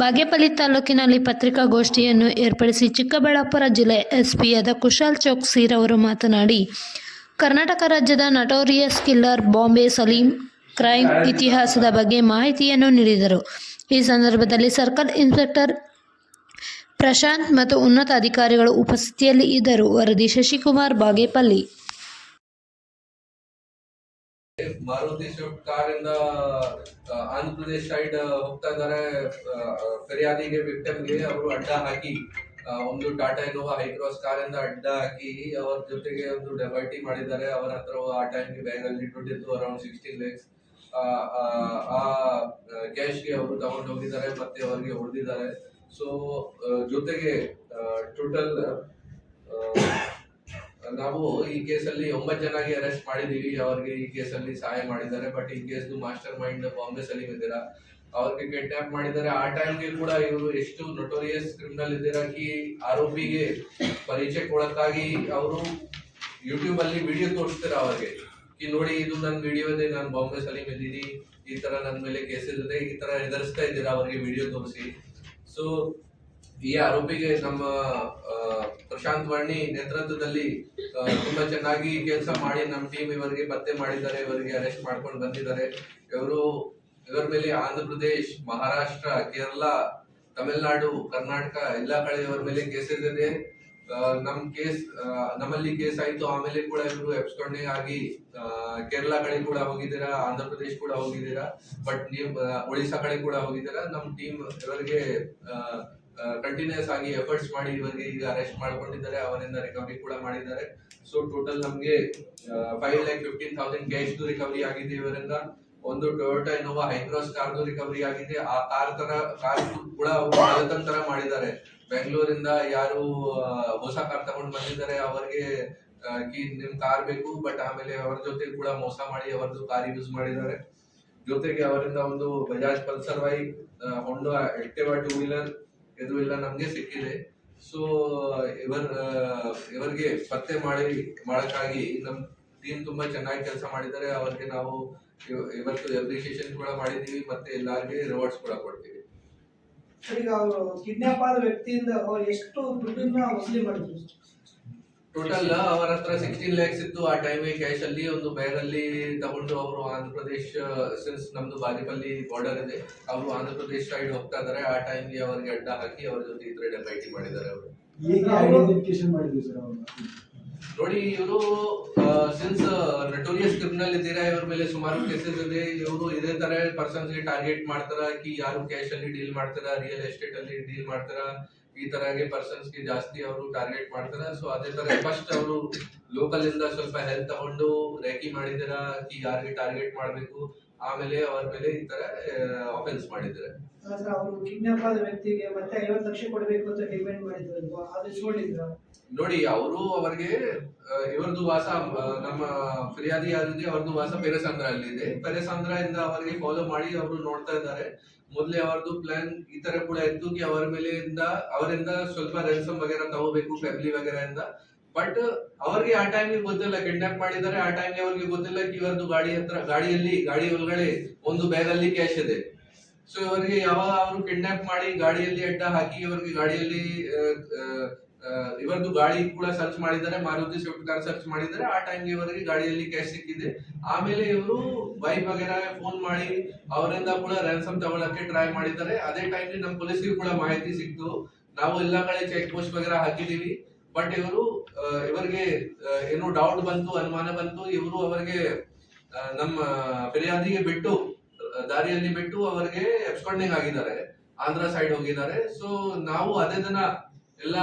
ಬಾಗೇಪಲ್ಲಿ ತಾಲೂಕಿನಲ್ಲಿ ಪತ್ರಿಕಾಗೋಷ್ಠಿಯನ್ನು ಏರ್ಪಡಿಸಿ ಚಿಕ್ಕಬಳ್ಳಾಪುರ ಜಿಲ್ಲೆ ಎಸ್ಪಿಯಾದ ಕುಶಾಲ್ ಚೌಕ್ಸಿರವರು ಮಾತನಾಡಿ, ಕರ್ನಾಟಕ ರಾಜ್ಯದ notorious killer Bombay Saleem crime ಇತಿಹಾಸದ ಬಗ್ಗೆ ಮಾಹಿತಿಯನ್ನು ನೀಡಿದರು. ಈ ಸಂದರ್ಭದಲ್ಲಿ ಸರ್ಕಲ್ ಇನ್ಸ್ಪೆಕ್ಟರ್ ಪ್ರಶಾಂತ್ ಮತ್ತು ಉನ್ನತ ಅಧಿಕಾರಿಗಳು ಉಪಸ್ಥಿತಿಯಲ್ಲಿ ಇದ್ದರು. ವರದಿ ಶಶಿಕುಮಾರ್ ಬಾಗೇಪಲ್ಲಿ. ಮಾರುತಿ ಸ್ವಿಫ್ಟ್ ಕಾರಿಂದ ಆಂಧ್ರ ಪ್ರದೇಶ್ ಸೈಡ್ ಹೋಗ್ತಾ ಇದ್ದಾರೆ ಫಿರ್ಯಾದಿಗೆ ವಿಕ್ಟಮ್ಗೆ ಅವರು ಅಡ್ಡ ಹಾಕಿ ಒಂದು ಟಾಟಾ ಇನೋವಾ ಹೈಕ್ರಾಸ್ ಕಾರಿಂದ ಅಡ್ಡ ಹಾಕಿ, ಅವರ ಜೊತೆಗೆ ಒಂದು ಡೆಬಲ್ಟಿ ಮಾಡಿದ್ದಾರೆ. ಅವರ ಹತ್ರ ಆ ಟೈಮ್ಗೆ ಬ್ಯಾಗ್ ಅಲ್ಲಿ ದುಡ್ಡಿತ್ತು ಅರೌಂಡ್ ಸಿಕ್ಸ್ಟೀನ್ ಲ್ಯಾಕ್ಸ್ ಆ ಕ್ಯಾಶ್ಗೆ ಅವರು ತಗೊಂಡು ಹೋಗಿದ್ದಾರೆ, ಮತ್ತೆ ಅವರಿಗೆ ಹೊಡೆದಿದ್ದಾರೆ. ಸೊ ಜೊತೆಗೆ ಟೋಟಲ್ ನಾವು ಈ ಕೇಸಲ್ಲಿ ಒಂಬತ್ತು ಜನಗೆ ಅರೆಸ್ಟ್ ಮಾಡಿದೀವಿ ಅವ್ರಿಗೆ ಈ ಕೇಸಲ್ಲಿ ಸಹಾಯ ಮಾಡಿದ್ದಾರೆ. ಬಟ್ ಈ ಕೇಸ್ದು ಮಾಸ್ಟರ್ ಮೈಂಡ್ ಬಾಂಬೆ ಸಲೀಮ್ ಇದ್ದೀರಾ, ಅವ್ರಿಗೆ ಕಿಡ್ನಾಪ್ ಮಾಡಿದ್ದಾರೆ. ಆ ಟೈಮ್ಗೆ ಕೂಡ ಇವರು ಎಷ್ಟು ನೊಟೋರಿಯಸ್ ಕ್ರಿಮಿನಲ್ ಇದ್ದೀರಾ ಕಿ ಆರೋಪಿಗೆ ಪರಿಚಯ ಕೊಡಕ್ಕಾಗಿ ಅವರು ಯೂಟ್ಯೂಬ್ ಅಲ್ಲಿ ವಿಡಿಯೋ ತೋರಿಸ್ತೀರ ಅವ್ರಿಗೆ? ಕಿ ನೋಡಿ ಇದು ನನ್ನ ವಿಡಿಯೋ ಇದೆ, ನಾನು ಬಾಂಬೆ ಸಲೀಮ್ ಇದ್ದೀನಿ. ಈ ತರ ನನ್ನ ಮೇಲೆ ಕೇಸಸ್ ಇದೆ ಈ ತರ ಎದುರಿಸ್ತಾ ಇದ್ದೀರಾ ಅವ್ರಿಗೆ ವಿಡಿಯೋ ತೋರಿಸಿ. ಸೊ ಈ ಆರೋಪಿಗೆ ನಮ್ಮ ಪ್ರಶಾಂತ್ ವರ್ಣಿ ನೇತೃತ್ವದಲ್ಲಿ ತುಂಬಾ ಚೆನ್ನಾಗಿ ಕೆಲಸ ಮಾಡಿ ನಮ್ಮ ಟೀಮ್ ಇವರಿಗೆ ಪತ್ತೆ ಮಾಡಿದ್ದಾರೆ, ಇವರಿಗೆ ಅರೆಸ್ಟ್ ಮಾಡ್ಕೊಂಡು ಬಂದಿದ್ದಾರೆ. ಇವರು ಇವರ ಮೇಲೆ ಆಂಧ್ರ ಪ್ರದೇಶ್, ಮಹಾರಾಷ್ಟ್ರ, ಕೇರಳ, ತಮಿಳುನಾಡು, ಕರ್ನಾಟಕ ಎಲ್ಲ ಕಡೆ ಇವರ ಮೇಲೆ ಕೇಸ್ ಇದೆ ನಮ್ ಕೇಸ್ ನಮ್ಮಲ್ಲಿ ಕೇಸ್ ಆಯ್ತು, ಆಮೇಲೆ ಕೂಡ ಇವರು ಎಬ್ಸ್ಕೊಂಡೆ ಆಗಿ ಕೇರಳ ಕಡೆ ಕೂಡ ಹೋಗಿದ್ದೀರಾ, ಆಂಧ್ರ ಪ್ರದೇಶ್ ಕೂಡ ಹೋಗಿದ್ದೀರಾ ಬಟ್ ನೀವು ಒಡಿಶಾ ಕಡೆ ಕೂಡ ಹೋಗಿದ್ದೀರಾ, ನಮ್ ಟೀಮ್ ಇವರಿಗೆ ಕಂಟಿನ್ಯೂಸ್ ಆಗಿ ಎಫರ್ಟ್ಸ್ ಮಾಡಿ ಇವರಿಗೆ ಈಗ ಅರೆಸ್ಟ್ ಮಾಡ್ಕೊಂಡಿದ್ದಾರೆ ಅವರಿಂದ ರಿಕವರಿ ಕೂಡ ಮಾಡಿದ್ದಾರೆ. ಸೊ ಟೋಟಲ್ ನಮಗೆ five lakh fifteen thousand cash recovery ಆಗಿದೆ ಇವರಿಂದ. ಒಂದು ಟೊಯೋಟಾ ಇನೋವಾ ಹೈಕ್ರಾಸ್ ಕಾರ್ದು ರಿಕವರಿ ಆಗಿದೆ. ಆ ಕಾರ್ ತರ ಕಾರ್ ಕೂಡ ತರ ಮಾಡಿದ್ದಾರೆ. ಬೆಂಗಳೂರಿಂದ ಯಾರು ಹೊಸ ಕಾರ್ ತಗೊಂಡ್ ಬಂದಿದ್ದಾರೆ, ಅವರಿಗೆ ನಿಮ್ ಕಾರ್ ಬೇಕು ಬಟ್ ಆಮೇಲೆ ಅವರ ಜೊತೆ ಕೂಡ ಮೋಸ ಮಾಡಿ ಅವರದ್ದು ಕಾರ್ ಯೂಸ್ ಮಾಡಿದ್ದಾರೆ. ಜೊತೆಗೆ ಅವರಿಂದ ಒಂದು Bajaj Pulsar bike Honda Activa two wheeler ಇದು ಎಲ್ಲ ನಮ್ಗೆ ಸಿಕ್ಕಿದೆ. ಸೊ ಇವರ್ ಇವರಿಗೆ ಪತ್ತೆ ಮಾಡಿ, ಮಾಡಕ್ಕಾಗಿ ನಮ್ ಟೀಮ್ ತುಂಬಾ ಚೆನ್ನಾಗಿ ಕೆಲಸ ಮಾಡಿದ್ದಾರೆ. ಅವರಿಗೆ ನಾವು ಇವ- ಇವತ್ತು ಅಪ್ರಿಸಿಯೇಷನ್ ಕೂಡ ಮಾಡಿದೀವಿ ಮತ್ತೆ ಎಲ್ಲಾರ್ಗೆ ರಿವಾರ್ಡ್ಸ್ ಕೂಡ ಕೊಡ್ತೀವಿ. ಸರಿ ಕಿಡ್ನಾಪ್ ಆದ ವ್ಯಕ್ತಿಯಿಂದ ಅವ್ರು ಎಷ್ಟು ದುಡ್ಡನ್ನ ವಸೂಲಿ ಮಾಡಿದ್ರು ಟೋಟಲ್ ಅವರ ಹತ್ರ ಸಿಕ್ಸ್ಟೀನ್ ಲ್ಯಾಕ್ಸ್ ಇತ್ತು. ಆ ಟೈಮಿಗೆ ಕ್ಯಾಶ್ ಅಲ್ಲಿ ಒಂದು ಬ್ಯಾಗ್ ಅಲ್ಲಿ ತಗೊಂಡು ಅವರು ಆಂಧ್ರ ಪ್ರದೇಶ್ ಸಿನ್ಸ್ ನಮ್ದು ಬಾಜಿಪಲ್ಲಿ ಬಾರ್ಡರ್ ಇದೆ ಅವರು ಆಂಧ್ರ ಪ್ರದೇಶ್ ಸೈಡ್ ಹೋಗ್ತಾ ಇದಾರೆ. ಆ ಟೈಮ್ಗೆ ಅವರಿಗೆ ಅಡ್ಡ ಹಾಕಿ ಅವ್ರ ಜೊತೆ ಇದ್ರೆ ಡೆಪೈಟಿ ಮಾಡಿದ್ದಾರೆ ಅವರು. ನೋಡಿ ಇವರು ಸಿನ್ಸ್ ನಟೋರಿಯಸ್ ಕ್ರಿಮಿನಲ್ ಇದ್ದೀರಾ ಇವ್ರ ಮೇಲೆ ಸುಮಾರು ಕೇಸಸ್ ಇದೆ. ಇವರು ಇದೇ ತರ ಪರ್ಸನ್ಸ್ಗೆ ಟಾರ್ಗೆಟ್ ಮಾಡ್ತಾರ ಕಿ ಯಾರು ಕ್ಯಾಶ್ ಅಲ್ಲಿ ಡೀಲ್ ಮಾಡ್ತಾರ ರಿಯಲ್ ಎಸ್ಟೇಟ್ ಅಲ್ಲಿ ಡೀಲ್ ಮಾಡ್ತಾರ ಈ ತರ ಪರ್ಸನ್ಸ್ಗೆ ಜಾಸ್ತಿ ಅವರು ಟಾರ್ಗೆಟ್ ಮಾಡ್ತಾರೆ. ಸೊ ಅದೇ ತರ ಫಸ್ಟ್ ಅವರು ಲೋಕಲ್ ಇಂದ ಸ್ವಲ್ಪ ಹೆಲ್ಪ್ ತಗೊಂಡು ರೇಕಿ ಮಾಡಿದಿರ ಯಾರಿಗೆ ಟಾರ್ಗೆಟ್ ಮಾಡ್ಬೇಕು? ಆಮೇಲೆ ಅವರ ಮೇಲೆ ಈ ತರ ಅಫೆನ್ಸ್ ಮಾಡಿದ್ದಾರೆ. ಸರ್ ಅವರು ಕಿಡ್ನಾಪ್ ಆದ ವ್ಯಕ್ತಿಗೆ ಮತ್ತೆ ಐವತ್ತು ಲಕ್ಷ ಕೊಡಬೇಕು ಅಂತ ಡಿಮ್ಯಾಂಡ್ ಮಾಡಿದ್ರು ಅದು ಇಸ್ಕೊಂಡಿದ್ರ? ನೋಡಿ ಅವರು ಅವರಿಗೆ ಇವರದು ವಾಸ ನಮ್ಮ ಫಿರ್ಯಾದಿ ಯಾರಿದೆ ಅವ್ರದ್ದು ವಾಸ ಪೆರೆಸಾಂದ್ರ ಅಲ್ಲಿ ಇದೆ ಪೆರೆಸಾಂದ್ರ ಇಂದ ಅವರಿಗೆ ಫಾಲೋ ಮಾಡಿ ಅವರು ನೋಡ್ತಾ ಇದ್ದಾರೆ. ಮೊದಲೇ ಅವರದು ಪ್ಲಾನ್ ಈ ತರ ಕೂಡ ಇತ್ತು ಕಿ ಅವರ ಮೇಲೆ ಇಂದ ಅವರಿಂದ ಸ್ವಲ್ಪ ರೆನ್ಸಮ್ ವಗೇರ ತಗೋಬೇಕು ಫ್ಯಾಮಿಲಿ ವಗೇರ ಇಂದ ಬಟ್ ಅವ್ರಿಗೆ ಆ ಟೈಮ್ಗೆ ಗೊತ್ತಿಲ್ಲ ಕಿಡ್ನಾಪ್ ಮಾಡಿದ್ದಾರೆ, ಆ ಟೈಮ್ಗೆ ಅವ್ರಿಗೆ ಗೊತ್ತಿಲ್ಲ ಇವರದ್ದು ಗಾಡಿ ಹತ್ರ, ಗಾಡಿಯಲ್ಲಿ, ಗಾಡಿ ಒಳಗಡೆ ಒಂದು ಬ್ಯಾಗ್ ಅಲ್ಲಿ ಕ್ಯಾಶ್ ಇದೆ. ಸೊ ಇವರಿಗೆ ಯಾವಾಗ ಅವರು ಕಿಡ್ನಾಪ್ ಮಾಡಿ ಗಾಡಿಯಲ್ಲಿ ಅಡ್ಡ ಹಾಕಿ ಇವರಿಗೆ ಗಾಡಿಯಲ್ಲಿ ಇವರದ್ದು ಗಾಡಿ ಕೂಡ ಸರ್ಚ್ ಮಾಡಿದ್ದಾರೆ, ಮಾರುತಿ ಸ್ವಿಫ್ಟ್ ಕಾರ್ ಸರ್ಚ್ ಮಾಡಿದ್ದಾರೆ, ಆ ಟೈಮ್ಗೆ ಇವರಿಗೆ ಗಾಡಿಯಲ್ಲಿ ಕ್ಯಾಶ್ ಸಿಕ್ಕಿದೆ. ಆಮೇಲೆ ಇವರು ವೈಫ್ ವಗೇರ ಫೋನ್ ಮಾಡಿ ಅವರಿಂದ ಕೂಡ ರ್ಯಾನ್ಸಮ್ ತಗೊಳಕ್ಕೆ ಟ್ರೈ ಮಾಡಿದ್ದಾರೆ. ಅದೇ ಟೈಮ್ಗೆ ನಮ್ಮ ಪೊಲೀಸ್ಗೆ ಕೂಡ ಮಾಹಿತಿ ಸಿಕ್ತು. ನಾವು ಎಲ್ಲ ಕಡೆ ಚೆಕ್ ಪೋಸ್ಟ್ ವಗೇರ ಹಾಕಿದೀವಿ ಬಟ್ ಇವರು ಇವರಿಗೆ ಏನು ಡೌಟ್ ಬಂತು, ಅನುಮಾನ ಬಂತು, ಇವರು ಅವರಿಗೆ ನಮ್ಮ ಫಿರ್ಯಾದಿಗೆ ಬಿಟ್ಟು, ದಾರಿಯಲ್ಲಿ ಬಿಟ್ಟು ಅವರಿಗೆ ಎಬ್ಸ್ಕೊಂಡಿಂಗ್ ಆಗಿದ್ದಾರೆ. ಆಂಧ್ರ ಸೈಡ್ ಹೋಗಿದ್ದಾರೆ. ಸೊ ನಾವು ಅದೇ ದಿನ ಎಲ್ಲ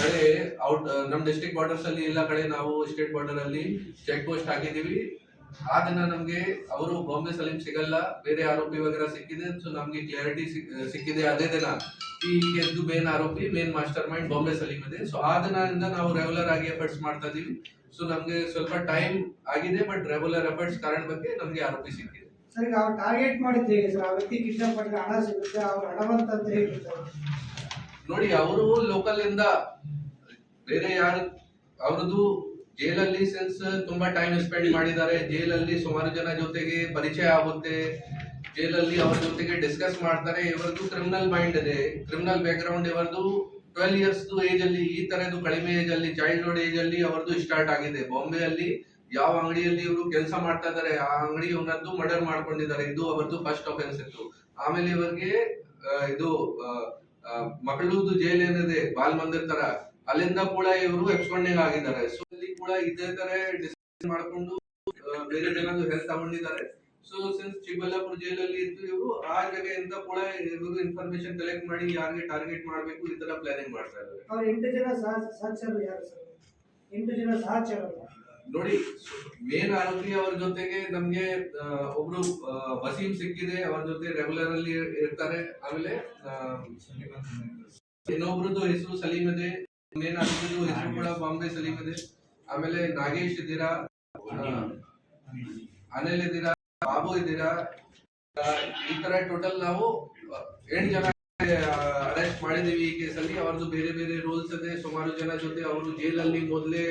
ಕಡೆ ಔಟ್ ನಮ್ಮ ಡಿಸ್ಟ್ರಿಕ್ಟ್ ಬಾರ್ಡರ್ಸ್ ಅಲ್ಲಿ ಎಲ್ಲ ಕಡೆ, ನಾವು ಸ್ಟೇಟ್ ಬಾರ್ಡರ್ ಅಲ್ಲಿ ಚೆಕ್ ಪೋಸ್ಟ್ ಹಾಕಿದೀವಿ ಆ ದಿನ ನಮ್ಗೆ ಅವರು ಬಾಂಬೆ ಸಲೀಂ ಸಿಗಲ್ಲ ಬೇರೆ ಆರೋಪಿ ವಗೈರಾ ಸಿಕ್ಕಿದೆ ಸೊ ನಮ್ಗೆ ಕ್ಲಾರಿಟಿ ಸಿಕ್ಕಿದೆ ಅದೇ ದಿನ. ಈ ಕೇಸ್ದು ಮೇನ್ ಆರೋಪಿ main master mind Bombay Saleem ಇದೆ. ಸೊ ಆ ದಿನದಿಂದ ನಾವು ರೆಗ್ಯುಲರ್ ಆಗಿ ಎಫರ್ಟ್ಸ್ ಮಾಡ್ತಾ ಇದೀವಿ. ಸೊ ನಮ್ಗೆ ಸ್ವಲ್ಪ ಟೈಮ್ ಆಗಿದೆ ಬಟ್ ರೆಗ್ಯುಲರ್ ಎಫರ್ಟ್ಸ್ ಕಾರಣ ಬಗ್ಗೆ ನಮ್ಗೆ ಆರೋಪಿ ಸಿಕ್ಕಿದೆ. ಸರ್ ಅವ್ರು ಟಾರ್ಗೆಟ್ ಮಾಡಿದ್ದು ಹೇಗೆ ಸರ್? ಆ ವ್ಯಕ್ತಿ ಹಣ ಸಿಗುತ್ತೆ ಅವ್ರು ಹಣವಂತ ಅಂತ ನೋಡಿ ಅವರು ಲೋಕಲ್ ಇಂದ ಬೇರೆ ಯಾರು ಅವ್ರದ್ದು ಜೈಲಲ್ಲಿ ಸೆನ್ಸ್ ತುಂಬಾ ಟೈಮ್ ಸ್ಪೆಂಡ್ ಮಾಡಿದ್ದಾರೆ. ಜೈಲಲ್ಲಿ ಸುಮಾರು ಜನ ಜೊತೆಗೆ ಪರಿಚಯ ಆಗುತ್ತೆ. ಜೈಲಲ್ಲಿ ಅವ್ರ ಜೊತೆಗೆ ಡಿಸ್ಕಸ್ ಮಾಡ್ತಾರೆ. ಇವರದ್ದು ಕ್ರಿಮಿನಲ್ ಮೈಂಡ್ ಇದೆ. ಕ್ರಿಮಿನಲ್ ಬ್ಯಾಕ್ ಗ್ರೌಂಡ್ ಇವರದು ಟ್ವೆಲ್ ಇಯರ್ಸ್ ಏಜ್ ಅಲ್ಲಿ, ಈ ತರದ್ದು ಕಡಿಮೆ ಏಜ್ ಅಲ್ಲಿ ಚೈಲ್ಡ್ಹುಡ್ ಏಜ್ ಅಲ್ಲಿ ಅವರದು ಸ್ಟಾರ್ಟ್ ಆಗಿದೆ. ಬಾಂಬೆ ಅಲ್ಲಿ ಯಾವ ಅಂಗಡಿಯಲ್ಲಿ ಇವರು ಕೆಲಸ ಮಾಡ್ತಾ ಇದ್ದಾರೆ, ಆ ಅಂಗಡಿ ಇವನದ್ದು ಮರ್ಡರ್ ಮಾಡ್ಕೊಂಡಿದ್ದಾರೆ. ಇದು ಅವರದ್ದು ಫಸ್ಟ್ ಅಫೆನ್ಸ್ ಇತ್ತು. ಆಮೇಲೆ ಇವರಿಗೆ ಇದು ಮಗಳೂದು ಜೈಲ್ ಏನಿದೆ ಬಾಲ್ ಮಂದಿರ್ ತರ, ಅಲ್ಲಿಂದ ಕೂಡ ಇವರು ಎಕ್ಸ್ಪಾಂಡಿಂಗ್ ಆಗಿದ್ದಾರೆ. ಕೂಡ ಇದೇ ತರ ಮಾಡ್ಕೊಂಡು ಬೇರೆ ಜನರು ಹೆಲ್ಪ್ ತಗೊಂಡಿದ್ದಾರೆ. ಸೊ ಸಿನ್ಸ್ ಚಿಕ್ಕಬಳ್ಳಾಪುರ ಜೈಲಲ್ಲಿ ಇದ್ದು ಇವರು ಆ ಜಾಗೆಯಿಂದ ಕೂಡ ಇವರು ಇನ್ಫಾರ್ಮೇಶನ್ ಕಲೆಕ್ಟ್ ಮಾಡಿ ಯಾರಿಗೆ ಟಾರ್ಗೆಟ್ ಮಾಡಬೇಕು ಈ ತರ ಪ್ಲಾನಿಂಗ್ ಮಾಡ್ತಾ ಇದ್ದಾರೆ. ಅವ್ರ ಎಂಟು ಜನ ಸಹ ಸಹಚರರು ಯಾರು ಸರ್? ಎಂಟು ಜನ ಸಹಚರರು ನೋಡಿ ಮೇನ್ ಆರೋಪಿ ಅವ್ರ ಜೊತೆಗೆ ನಮ್ಗೆ ಒಬ್ರು ವಸೀಂ ಸಿಕ್ಕಿದೆ ಅವ್ರ ಜೊತೆ ರೆಗ್ಯುಲರ್ ಅಲ್ಲಿ ಇರ್ತಾರೆ. ಆಮೇಲೆ ಇನ್ನೊಬ್ರದ್ದು ಹೆಸರು ಸಲೀಮ್ ಇದೆ. ಮೇನ್ ಆರೋಪಿ ಹೆಸರು ಕೂಡ ಬಾಂಬೆ ಸಲೀಮ್ ಇದೆ. ಆಮೇಲೆ ನಾಗೇಶ್ ಇದ್ದೀರಾ? ಅನಿಲ್ ಇದ್ದೀರಾ? ಬಾಬು ಇದ್ದೀರಾ? ಈ ತರ ಟೋಟಲ್ ನಾವು ಎಂಟು ಜನ ಅರೆಸ್ಟ್ ಮಾಡಿದೀವಿ ಈ ಕೇಸಲ್ಲಿ. ಅವ್ರದ್ದು ಬೇರೆ ಬೇರೆ ರೂಲ್ಸ್ ಇದೆ. ಸುಮಾರು ಜನ ಜೊತೆ ಅವರು ಜೈಲಲ್ಲಿ ಮೊದಲೇ,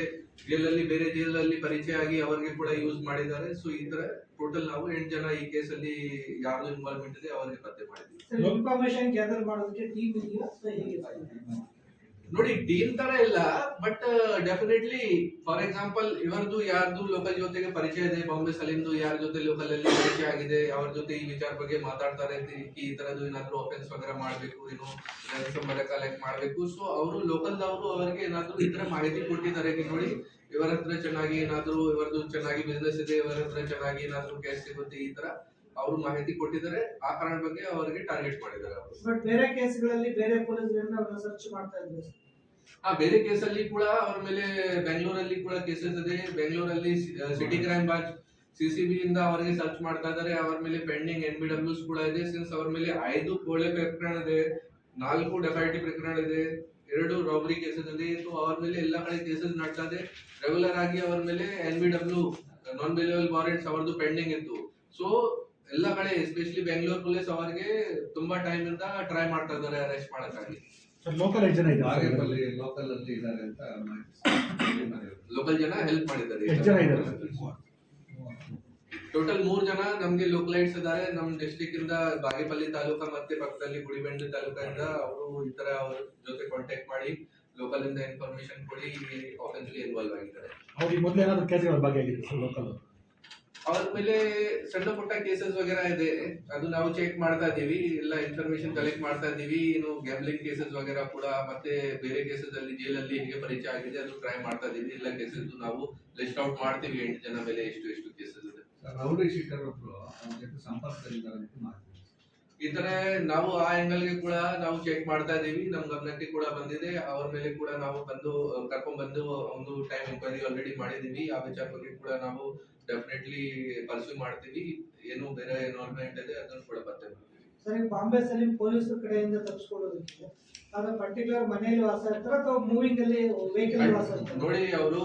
ಜೈಲಲ್ಲಿ ಬೇರೆ ಜೈಲಲ್ಲಿ ಪರಿಚಯ ಆಗಿ ಅವರಿಗೆ ಕೂಡ ಯೂಸ್ ಮಾಡಿದ್ದಾರೆ. ಸೊ ಈ ತರ ಟೋಟಲ್ ನಾವು ಎಂಟು ಜನ ಈ ಕೇಸಲ್ಲಿ ಯಾರ್ದು ಇನ್ವಾಲ್ವ್ಮೆಂಟ್ ಇದೆ ಅವರಿಗೆ ಪತ್ತೆ ಮಾಡಿದ್ವಿ ಇನ್ಫಾರ್ಮೇಶನ್ ಗ್ಯಾದರ್ ಮಾಡೋದಕ್ಕೆ ಟೀಮ್ ಇದೆಯಾ? ನೋಡಿ ಟೀಮ್ ತರ ಇಲ್ಲ ಬಟ್ ಡೆಫಿನೆಟ್ಲಿ ಫಾರ್ ಎಕ್ಸಾಂಪಲ್ ಇವರದು ಯಾರ್ದು ಲೋಕಲ್ ಜೊತೆಗೆ ಪರಿಚಯ ಇದೆ? ಬಾಂಬೆ ಸಲೀಮ್ದು ಯಾರ ಜೊತೆ ಲೋಕಲ್ ಅಲ್ಲಿ ಪರಿಚಯ ಆಗಿದೆ? ಅವ್ರ ಜೊತೆ ಈ ವಿಚಾರ ಬಗ್ಗೆ ಮಾತಾಡ್ತಾರೆ. ಈ ತರದ್ದು ಏನಾದ್ರು ಅಫೆನ್ಸ್ ವಗರ ಮಾಡ್ಬೇಕು, ಏನು ಸಂಬಂಧ ಕಲೆಕ್ಟ್ ಮಾಡ್ಬೇಕು. ಸೊ ಅವರು ಲೋಕಲ್ ಅವರು ಅವರಿಗೆ ಏನಾದ್ರು ಇತರ ತರ ಮಾಹಿತಿ ಕೊಟ್ಟಿದ್ದಾರೆ. ನೋಡಿ ಇವರ ಹತ್ರ ಚೆನ್ನಾಗಿ ಏನಾದ್ರು ಇವರದು ಚೆನ್ನಾಗಿ ಬಿಸ್ನೆಸ್ ಇದೆ ಇವರ ಹತ್ರ ಚೆನ್ನಾಗಿ ಏನಾದ್ರು ಕ್ಯಾಶ್ ಸಿಗುತ್ತೆ, ಈ ತರ. ಅವರು ಮಾಹಿತಿ ಕೊಟ್ಟಿದ್ದಾರೆ ಆ ಕಾರಣ ಬಗ್ಗೆ ಅವರಿಗೆ ಟಾರ್ಗೆಟ್ ಮಾಡಿದ್ದಾರೆ ಬಟ್ ಬೇರೆ ಕೇಸ್ಗಳಲ್ಲಿ ಬೇರೆ ಪೊಲೀಸರಿಂದ ಅವರ ಸರ್ಚ್ ಮಾಡ್ತಾ ಇದ್ದಾರೆ ಆ ಬೇರೆ ಕೇಸಲ್ಲಿ ಕೂಡ ಅವ್ರ ಮೇಲೆ ಬೆಂಗಳೂರಲ್ಲಿ ಕೂಡ ಕೇಸಸ್ ಇದೆ. ಬೆಂಗಳೂರಲ್ಲಿ ಸಿಟಿ ಕ್ರೈಮ್ ಬ್ರಾಂಚ್ ಸಿಸಿಬಿ ಇಂದ ಅವರಿಗೆ ಸರ್ಚ್ ಮಾಡ್ತಾ ಇದ್ದಾರೆ. ಅವ್ರ ಮೇಲೆ ಪೆಂಡಿಂಗ್ ಎನ್ ಬಿ ಡಬ್ಲ್ಯೂಸ್ ಕೂಡ ಇದೆ. ಸಿನ್ಸ್ ಅವ್ರ ಮೇಲೆ ಐದು ಕೋಳೆ ಪ್ರಕರಣ ಇದೆ ನಾಲ್ಕು ಡೆಫೈಟಿ ಪ್ರಕರಣ ಇದೆ ಎರಡು ರಾಬರಿ ಕೇಸಸ್ ಇದೆ. ಸೊ ಅವ್ರ ಮೇಲೆ ಎಲ್ಲಾ ಕಡೆ ಕೇಸಸ್ ನಡ್ತಾ ಇದೆ. ರೆಗ್ಯುಲರ್ ಆಗಿ ಅವ್ರ ಮೇಲೆ N B W non bailable warrants ಅವ್ರದ್ದು ಪೆಂಡಿಂಗ್ ಇತ್ತು. ಸೊ ಎಲ್ಲ ಕಡೆ ಎಸ್ಪೆಷಲಿ ಬೆಂಗಳೂರು ಪೊಲೀಸ್ ಅವರಿಗೆ ತುಂಬಾ ಟೈಮ್ ಇಂದ ಟ್ರೈ ಮಾಡ್ತಾ ಇದ್ದಾರೆ ಅರೆಸ್ಟ್ ಮಾಡೋಕ್ಕಾಗಿ ಲೋಕಲ್ ಎಷ್ಟು ಜನ ಇದ್ದಾರೆ ಬಾಗೇಪಲ್ಲಿ ಲೋಕಲ್ ಅಲ್ಲಿ ಇದ್ದಾರೆ ಅಂತ ಲೋಕಲ್ ಜನ ಹೆಲ್ಪ್ ಮಾಡಿದ್ದಾರೆ. ಎಷ್ಟು ಜನ ಇದ್ದಾರೆ ಟೋಟಲ್ ಮೂರ್ ಜನ ನಮ್ಗೆ ಲೋಕಲೈಟ್ಸ್ ಇದ್ದಾರೆ. ನಮ್ ಡಿಸ್ಟ್ರಿಕ್ಟ್ ಇಂದ ಬಾಗೇಪಲ್ಲಿ ತಾಲೂಕಾ ಮತ್ತೆ ಪಕ್ಕದಲ್ಲಿ ಗುಡಿಬಂಡೆ ತಾಲೂಕಿಂದ ಅವರು ಈ ತರ ಅವ್ರ ಜೊತೆ ಕಾಂಟ್ಯಾಕ್ಟ್ ಮಾಡಿ ಲೋಕಲ್ ಇಂದ ಇನ್ಫಾರ್ಮೇಶನ್ ಕೊಡಿ ಆಫೆನ್ಸ್ ಇನ್ವಾಲ್ವ್ ಆಗಿದ್ದಾರೆ. ಅವ್ರಿಗೆ ಮೊದಲು ಏನಾದ್ರು ಕೇಸ್ಗಳ ಬಗ್ಗೆ ಸರ್ ಲೋಕಲ್ ಅವ್ರ ಮೇಲೆ ಸಣ್ಣ ಪುಟ್ಟ ಕೇಸಸ್ ವಗೇರಾ ಇದೆ. ಅದು ನಾವು ಚೆಕ್ ಮಾಡ್ತಾ ಇದೀವಿ ಎಲ್ಲ ಇನ್ಫಾರ್ಮೇಶನ್ ಕಲೆಕ್ಟ್ ಮಾಡ್ತಾ ಇದೀವಿ ಏನು ಗ್ಯಾಮ್ಲಿಂಗ್ ಕೇಸಸ್ ವಗೇರಾ ಕೂಡ ಮತ್ತೆ ಬೇರೆ ಕೇಸಸ್ ಅಲ್ಲಿ ಜೈಲಲ್ಲಿ ಹೇಗೆ ಪರಿಚಯ ಆಗಿದೆ ಅದು ಟ್ರೈ ಮಾಡ್ತಾ ಇದೀವಿ ಎಲ್ಲ ಕೇಸಸ್ ನಾವು ಲಿಸ್ಟ್ ಔಟ್ ಮಾಡ್ತೀವಿ. ಎಂಟು ಜನ ಮೇಲೆ ಎಷ್ಟು ಎಷ್ಟು ಕೇಸಸ್ ಇದೆ. ಸಂಪರ್ಕದಲ್ಲಿದ್ದಾರೆ ಮಾಹಿತಿ ಈ ತರ ನಾವು ಆ ಆಂಗಲ್ಗೆ ಕೂಡ ನಾವು ಚೆಕ್ ಮಾಡ್ತಾ ಇದೀವಿ ನಮ್ ಗಮನಕ್ಕೆ ಕೂಡ ಬಂದಿದೆ. ಅವ್ರ ಮೇಲೆ ಕೂಡ ನಾವು ಬಂದು ಕರ್ಕೊಂಡ್ ಬಂದು ಒಂದು ಟೈಮ್ ಎಂಕ್ವೈರಿ ಆಲ್ರೆಡಿ ಮಾಡಿದೀವಿ ಆ ವಿಚಾರ ಬಗ್ಗೆ ಕೂಡ ನಾವು ಡೆಫಿನೆಟ್ಲಿ ಪರ್ಸ್ಯೂ ಮಾಡ್ತೀವಿ. ಏನು ಬೇರೆ ಎನ್ವಾಲ್ವ್ಮೆಂಟ್ ಇದೆ ಅದನ್ನು ಕೂಡ ಪತ್ತೆ ಮಾಡ್ತೀವಿ. ಸರ್ ಈಗ ಬಾಂಬೆ ಸಲೀಂ ಪೊಲೀಸರ ಕಡೆಯಿಂದ ತಪ್ಪಿಸ್ಕೊಳ್ಳೋದಕ್ಕೆ ಆದ್ರೆ ಪರ್ಟಿಕ್ಯುಲರ್ ಮನೆಯಲ್ಲಿ ವಾಸ ಇರ್ತಾರೆ ಅಥವಾ ಮೂವಿಂಗ್ ಅಲ್ಲಿ ವೆಹಿಕಲ್ ವಾಸ ಇರ್ತಾರೆ? ನೋಡಿ ಅವರು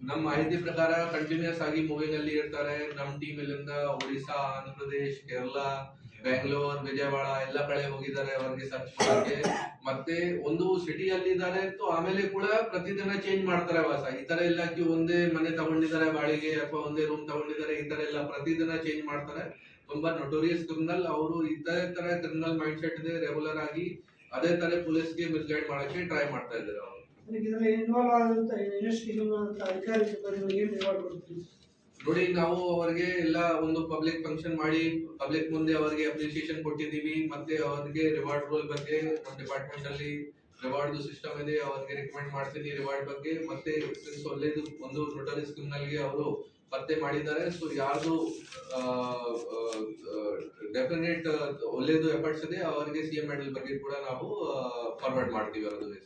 ನಮ್ಮ ಮಾಹಿತಿ ಪ್ರಕಾರ ಕಂಟಿನ್ಯೂಸ್ ಆಗಿ ಮೂವಿಂಗ್ ಅಲ್ಲಿ ಇರ್ತಾರೆ. ನಮ್ಮ ಟೀಮ್ ಇಲ್ಲಿಂದ ಒಡಿಶಾ ಆಂಧ್ರ ಪ್ರದೇಶ್ ಕೇರಳ ಬೆಂಗಳೂರು, ವಿಜಯವಾಡ ಎಲ್ಲ ಕಡೆ ಹೋಗಿದ್ದಾರೆ ಅವರಿಗೆ ಸರ್ಚ್ ಮಾಡಕ್ಕೆ. ಮತ್ತೆ ಒಂದು ಸಿಟಿಯಲ್ಲಿ ಇದ್ದಾರೆ ಆಮೇಲೆ ಕೂಡ ಪ್ರತಿದಿನ ಚೇಂಜ್ ಮಾಡ್ತಾರೆ ವಾಸ. ಈ ತರ ಎಲ್ಲ ಒಂದೇ ಮನೆ ತಗೊಂಡಿದ್ದಾರೆ, ಬಾಡಿಗೆ ಅಥವಾ ಒಂದೇ ರೂಮ್ ತಗೊಂಡಿದ್ದಾರೆ, ಈ ತರ ಎಲ್ಲ ಪ್ರತಿದಿನ ಚೇಂಜ್ ಮಾಡ್ತಾರೆ. ತುಂಬಾ ನೋಟೋರಿಯಸ್ ಕ್ರಿಮಿನಲ್ ಅವರು ಇದೇ ತರ ಕ್ರಿಮಿನಲ್ ಮೈಂಡ್ ಸೆಟ್ ಇದೆ ರೆಗ್ಯುಲರ್ ಆಗಿ ಅದೇ ತರ ಪೊಲೀಸ್ಗೆ ಮಿಸ್ಗೈಡ್ ಮಾಡಕ್ಕೆ ಟ್ರೈ ಮಾಡ್ತಾ ಇದ್ದಾರೆ ಅವರು. ಇನ್ವಾಲ್ವ್ ಆದಂತ ಇನ್ವೆಸ್ಟಿಗೇಷನ್ ಅಂತ ಅಧಿಕಾರಿ ಏನು ನೋಡಿ, ನಾವು ಅವರಿಗೆ ಎಲ್ಲ ಒಂದು ಪಬ್ಲಿಕ್ ಫಂಕ್ಷನ್ ಮಾಡಿ ಪಬ್ಲಿಕ್ ಮುಂದೆ ಅವರಿಗೆ ಅಪ್ರಿಸಿಯೇಷನ್ ಕೊಟ್ಟಿದ್ದೀವಿ, ಮತ್ತೆ ಅವರಿಗೆ ರಿವಾರ್ಡ್ ರೋಲ್ ಬಗ್ಗೆ ಡಿಪಾರ್ಟ್ಮೆಂಟ್ ಅಲ್ಲಿ ರಿವಾರ್ಡ್ ಸಿಸ್ಟಮ್ ಇದೆ, ಅವರಿಗೆ ರೆಕಮೆಂಡ್ ಮಾಡ್ತೀನಿ ರಿವಾರ್ಡ್ ಬಗ್ಗೆ, ಮತ್ತೆ ಒಳ್ಳೇದು, ಒಂದು ರೋಟರಿ ಸ್ಕೀಮ್ನಲ್ಲಿ ಅವರು ಪತ್ತೆ ಮಾಡಿದ್ದಾರೆ. ಸೊ ಯಾರ್ದು ಡೆಫಿನೆಟ್ ಒಳ್ಳೇದು ಎಫರ್ಟ್ಸ್ ಇದೆ, ಅವರಿಗೆ ಸಿಎಂ ಮೆಡಲ್ ಬಗ್ಗೆ ಕೂಡ ನಾವು ಫಾರ್ವರ್ಡ್ ಮಾಡ್ತೀವಿ ಅವರದ್ದು